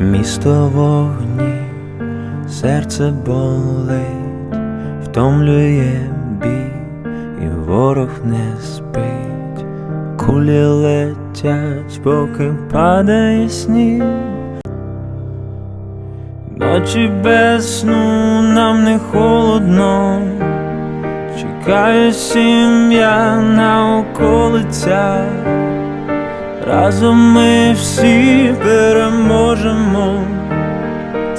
місто вогні, серце болить, втомлює бій, і ворог не спить, кулі летять, поки падає сніг. Ночі без сну нам не холодно, чекає сім'я на околицях, разом ми всі беремо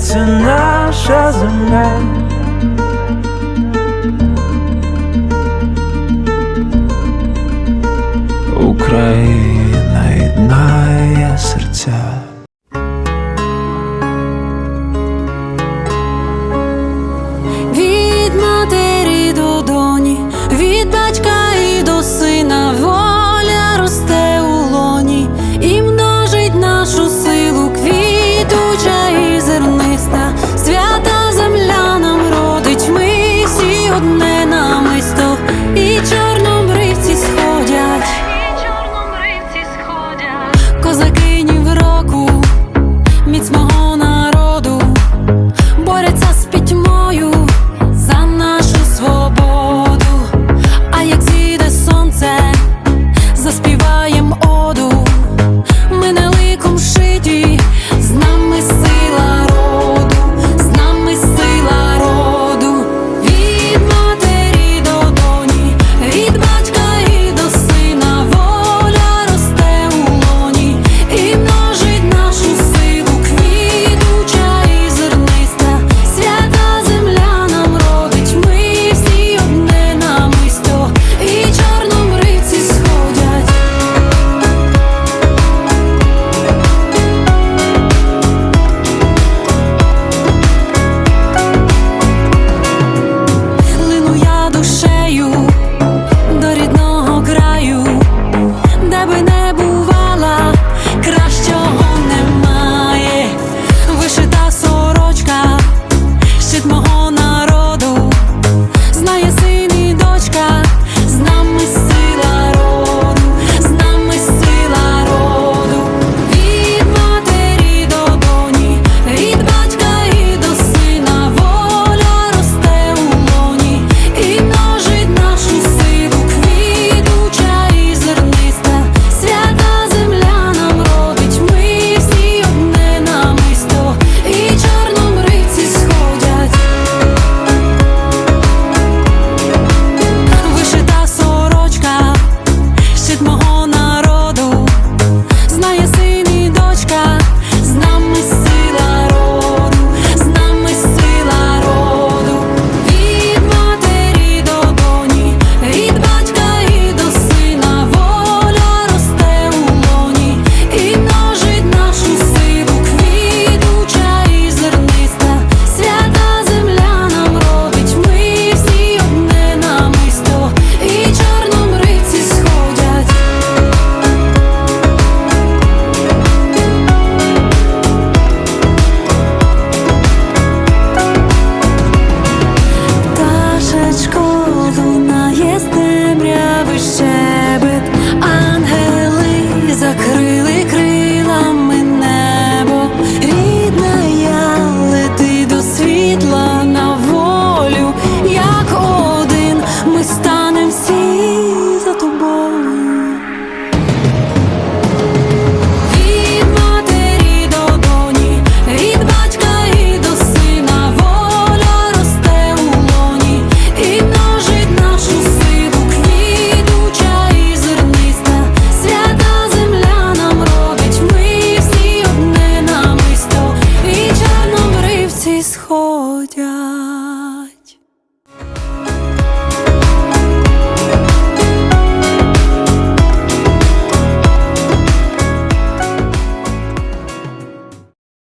це наша земля.